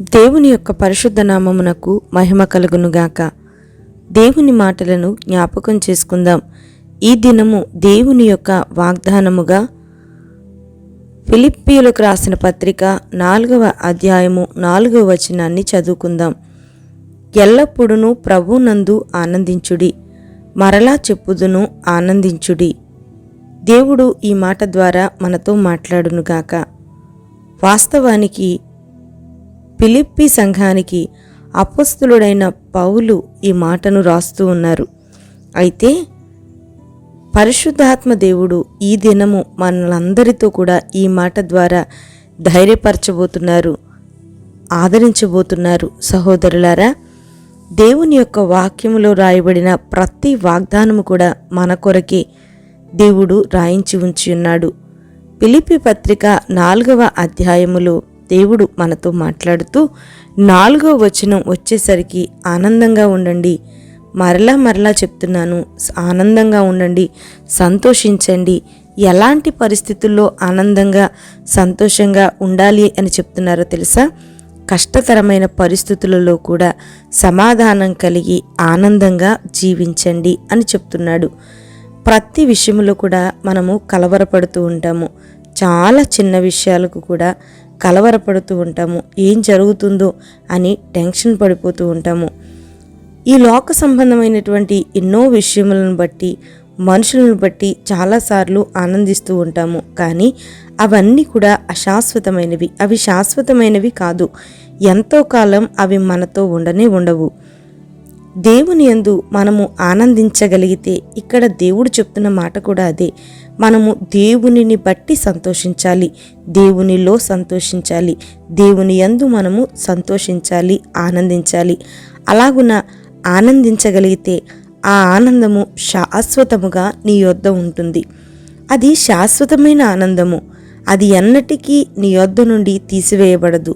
దేవుని యొక్క పరిశుద్ధ నామమునకు మహిమ కలుగునుగాక. దేవుని మాటలను జ్ఞాపకం చేసుకుందాం. ఈ దినము దేవుని యొక్క వాగ్దానముగా ఫిలిప్పీలకు రాసిన పత్రిక నాలుగవ అధ్యాయము నాలుగవ వచనాన్ని చదువుకుందాం. ఎల్లప్పుడూ ప్రభునందు ఆనందించుడి మరలా చెప్పుదును ఆనందించుడి. దేవుడు ఈ మాట ద్వారా మనతో మాట్లాడునుగాక. వాస్తవానికి పిలిప్పి సంఘానికి అపస్తులుడైన పౌలు ఈ మాటను రాస్తూ ఉన్నారు. అయితే పరిశుద్ధాత్మ దేవుడు ఈ దినము మనలందరితో కూడా ఈ మాట ద్వారా ధైర్యపరచబోతున్నారు ఆదరించబోతున్నారు. సహోదరులారా దేవుని యొక్క వాక్యములో రాయబడిన ప్రతి వాగ్దానము కూడా మన కొరకే దేవుడు రాయించి ఉంచి ఉన్నాడు పిలిపి పత్రిక నాలుగవ అధ్యాయములో దేవుడు మనతో మాట్లాడుతూ నాలుగో వచనం వచ్చేసరికి ఆనందంగా ఉండండి. మరలా మరలా చెప్తున్నాను ఆనందంగా ఉండండి సంతోషించండి. ఎలాంటి పరిస్థితుల్లో ఆనందంగా సంతోషంగా ఉండాలి అని చెప్తున్నారో తెలుసా? కష్టతరమైన పరిస్థితులలో కూడా సమాధానం కలిగి ఆనందంగా జీవించండి అని చెప్తున్నాడు. ప్రతి విషయంలో కూడా మనము కలవరపడుతూ ఉంటాము. చాలా చిన్న విషయాలకు కూడా కలవరపడుతూ ఉంటాము. ఏం జరుగుతుందో అని టెన్షన్ పడిపోతూ ఉంటాము. ఈ లోక సంబంధమైనటువంటి ఎన్నో విషయములను బట్టి మనుషులను బట్టి చాలాసార్లు ఆనందిస్తూ ఉంటాము. కానీ అవన్నీ కూడా అశాశ్వతమైనవి. అవి శాశ్వతమైనవి కాదు. ఎంతో కాలం అవి మనతో ఉండనే ఉండవు. దేవుని యందు మనము ఆనందించగలిగితే ఇక్కడ దేవుడు చెప్తున్న మాట కూడా అదే. మనము దేవునిని బట్టి సంతోషించాలి దేవునిలో సంతోషించాలి దేవుని యందు మనము సంతోషించాలి ఆనందించాలి. అలాగున ఆనందించగలిగితే ఆ ఆనందము శాశ్వతముగా నీ యొద్ద ఉంటుంది. అది శాశ్వతమైన ఆనందము. అది ఎన్నటికీ నీ యొద్ద నుండి తీసివేయబడదు.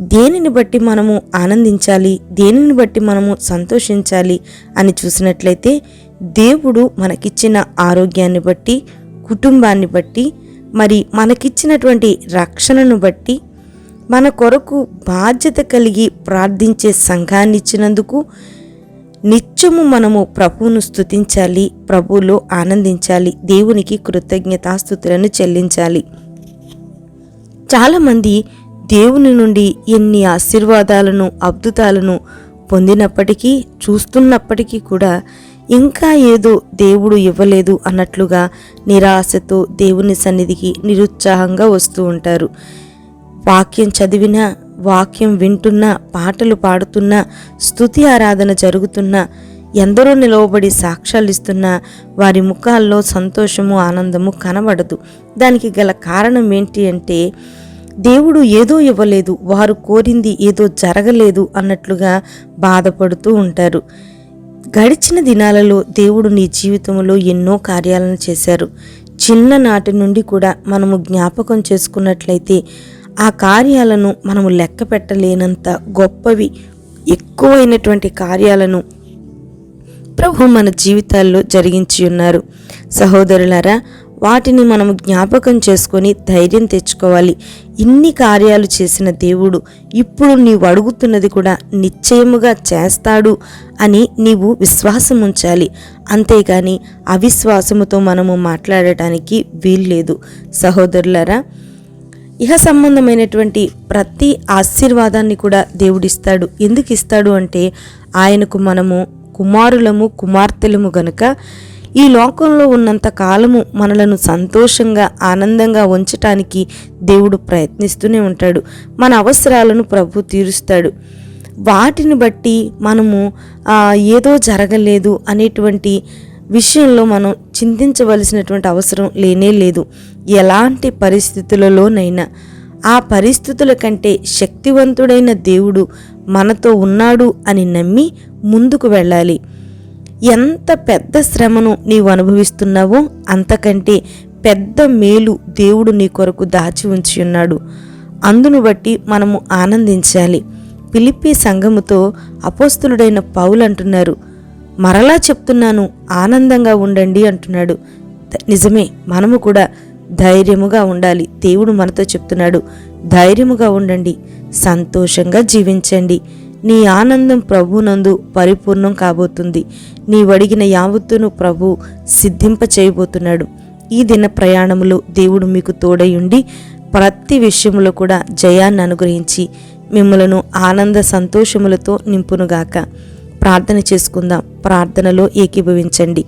దేనిని బట్టి మనము ఆనందించాలి? దేనిని బట్టి మనము సంతోషించాలి? అని చూసినట్లయితే దేవుడు మనకిచ్చిన ఆరోగ్యాన్ని బట్టి కుటుంబాన్ని బట్టి మరి మనకిచ్చినటువంటి రక్షణను బట్టి మన కొరకు బాధ్యత కలిగి ప్రార్థించే సంఘాన్ని ఇచ్చినందుకు నిత్యము మనము ప్రభువును స్తుతించాలి ప్రభువులో ఆనందించాలి దేవునికి కృతజ్ఞతాస్థుతులను చెల్లించాలి. చాలామంది దేవుని నుండి ఎన్ని ఆశీర్వాదాలను అద్భుతాలను పొందినప్పటికీ చూస్తున్నప్పటికీ కూడా ఇంకా ఏదో దేవుడు ఇవ్వలేదు అన్నట్లుగా నిరాశతో దేవుని సన్నిధికి నిరుత్సాహంగా వస్తూ ఉంటారు. వాక్యం చదివినా వాక్యం వింటున్నా పాటలు పాడుతున్నా స్థుతి ఆరాధన జరుగుతున్నా ఎందరో నిలవబడి సాక్ష్యాలు ఇస్తున్నా వారి ముఖాల్లో సంతోషము ఆనందము కనబడదు. దానికి గల కారణం ఏంటి అంటే దేవుడు ఏదో ఇవ్వలేదు వారు కోరింది ఏదో జరగలేదు అన్నట్లుగా బాధపడుతూ ఉంటారు. గడిచిన దినాలలో దేవుడు నీ జీవితంలో ఎన్నో కార్యాలను చేశారు. చిన్ననాటి నుండి కూడా మనము జ్ఞాపకం చేసుకున్నట్లయితే ఆ కార్యాలను మనము లెక్క పెట్టలేనంత గొప్పవి ఎక్కువైనటువంటి కార్యాలను ప్రభు మన జీవితాల్లో జరిగించి ఉన్నారు. సహోదరులారా వాటిని మనం జ్ఞాపకం చేసుకొని ధైర్యం తెచ్చుకోవాలి. ఇన్ని కార్యాలు చేసిన దేవుడు ఇప్పుడు నీవు అడుగుతున్నది కూడా నిశ్చయముగా చేస్తాడు అని నీవు విశ్వాసం ఉంచాలి. అంతేగాని అవిశ్వాసముతో మనము మాట్లాడటానికి వీల్లేదు. సహోదరులారా ఇహ సంబంధమైనటువంటి ప్రతి ఆశీర్వాదాన్ని కూడా దేవుడిస్తాడు. ఎందుకు ఇస్తాడు అంటే ఆయనకు మనము కుమారులము కుమార్తెలము గనుక ఈ లోకంలో ఉన్నంత కాలము మనలను సంతోషంగా ఆనందంగా ఉంచటానికి దేవుడు ప్రయత్నిస్తూనే ఉంటాడు. మన అవసరాలను ప్రభు తీరుస్తాడు. వాటిని బట్టి మనము ఏదో జరగలేదు అనేటువంటి విషయంలో మనం చింతించవలసినటువంటి అవసరం లేనే లేదు. ఎలాంటి పరిస్థితులలోనైనా ఆ పరిస్థితుల కంటే శక్తివంతుడైన దేవుడు మనతో ఉన్నాడు అని నమ్మి ముందుకు వెళ్ళాలి. ఎంత పెద్ద శ్రమను నీవు అనుభవిస్తున్నావో అంతకంటే పెద్ద మేలు దేవుడు నీ కొరకు దాచి ఉంచి ఉన్నాడు. అందును బట్టి మనము ఆనందించాలి. పిలిపి సంఘముతో అపోస్తులుడైన పౌలు అంటున్నారు మరలా చెప్తున్నాను ఆనందంగా ఉండండి అంటున్నాడు. నిజమే మనము కూడా ధైర్యముగా ఉండాలి. దేవుడు మనతో చెప్తున్నాడు ధైర్యముగా ఉండండి సంతోషంగా జీవించండి. నీ ఆనందం ప్రభునందు పరిపూర్ణం కాబోతుంది. నీ వడిగిన యావత్తును ప్రభు సిద్ధింప చేయబోతున్నాడు ఈ దిన ప్రయాణంలో దేవుడు మీకు తోడై ఉండి ప్రతి విషయంలో కూడా జయాన్ని అనుగ్రహించి మిమ్మలను ఆనంద సంతోషములతో నింపునుగాక. ప్రార్థన చేసుకుందాం. ప్రార్థనలో ఏకీభవించండి.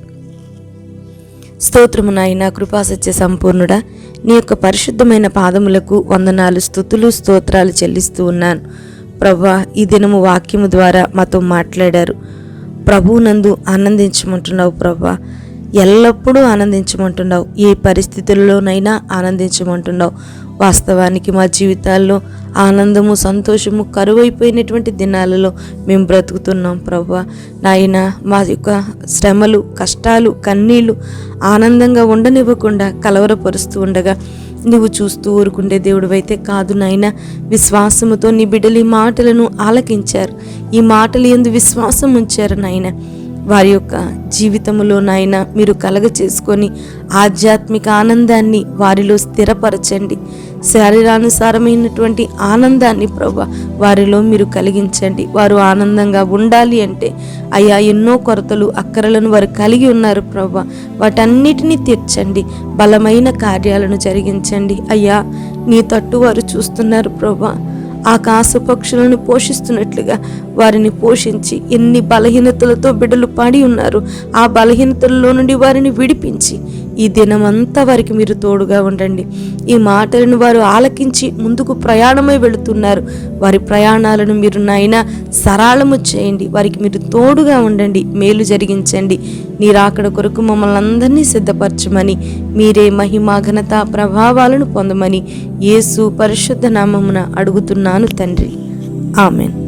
స్తోత్రము నాయన కృపాసత్య సంపూర్ణుడా నీ యొక్క పరిశుద్ధమైన పాదములకు వందనాలు స్థుతులు స్తోత్రాలు చెల్లిస్తూ ఉన్నాను. ప్రభా ఈ దినము వాక్యము ద్వారా మాతో మాట్లాడారు. ప్రభువునందు ఆనందించమంటున్నావు ప్రభా. ఎల్లప్పుడూ ఆనందించమంటున్నావు. ఏ పరిస్థితుల్లోనైనా ఆనందించమంటున్నావు. వాస్తవానికి మా జీవితాల్లో ఆనందము సంతోషము కరువైపోయినటువంటి దినాలలో మేము బ్రతుకుతున్నాం ప్రభా. నాయన మా యొక్క శ్రమలు కష్టాలు కన్నీళ్ళు ఆనందంగా ఉండనివ్వకుండా కలవరపరుస్తూ ఉండగా నువ్వు చూస్తూ ఊరుకుండే దేవుడు అయితే కాదు నాయన. విశ్వాసముతో నీ బిడ్డలు ఈ మాటలను ఆలకించారు. ఈ మాటలు ఎందు విశ్వాసం ఉంచారు నాయన. వారి యొక్క జీవితంలో నాయన మీరు కలగ చేసుకొని ఆధ్యాత్మిక ఆనందాన్ని వారిలో స్థిరపరచండి. శారీరానుసారమైనటువంటి ఆనందాన్ని ప్రభా వారిలో మీరు కలిగించండి. వారు ఆనందంగా ఉండాలి అంటే అయ్యా ఎన్నో కొరతలు అక్కరలను వారు కలిగి ఉన్నారు ప్రభా. వాటన్నిటినీ తీర్చండి. బలమైన కార్యాలను జరిగించండి. అయ్యా నీ తట్టు వారు చూస్తున్నారు ప్రభా. ఆకాశ పక్షులను పోషిస్తున్నట్లుగా వారిని పోషించి ఎన్ని బలహీనతలతో బిడ్డలు పాడి ఉన్నారు. ఆ బలహీనతల్లో నుండి వారిని విడిపించి ఈ దినమంతా వారికి మీరు తోడుగా ఉండండి. ఈ మాటలను వారు ఆలకించి ముందుకు ప్రయాణమై వెళుతున్నారు. వారి ప్రయాణాలను మీరు నాయన సరళము చేయండి. వారికి మీరు తోడుగా ఉండండి. మేలు జరిగించండి. నీరాకడ కొరకు మమ్మల్ని అందరినీ సిద్ధపరచమని మీరే మహిమా ఘనత ప్రభావాలను పొందమని యేసు పరిశుద్ధ నామమున అడుగుతున్నాను తండ్రి. ఆమెన్.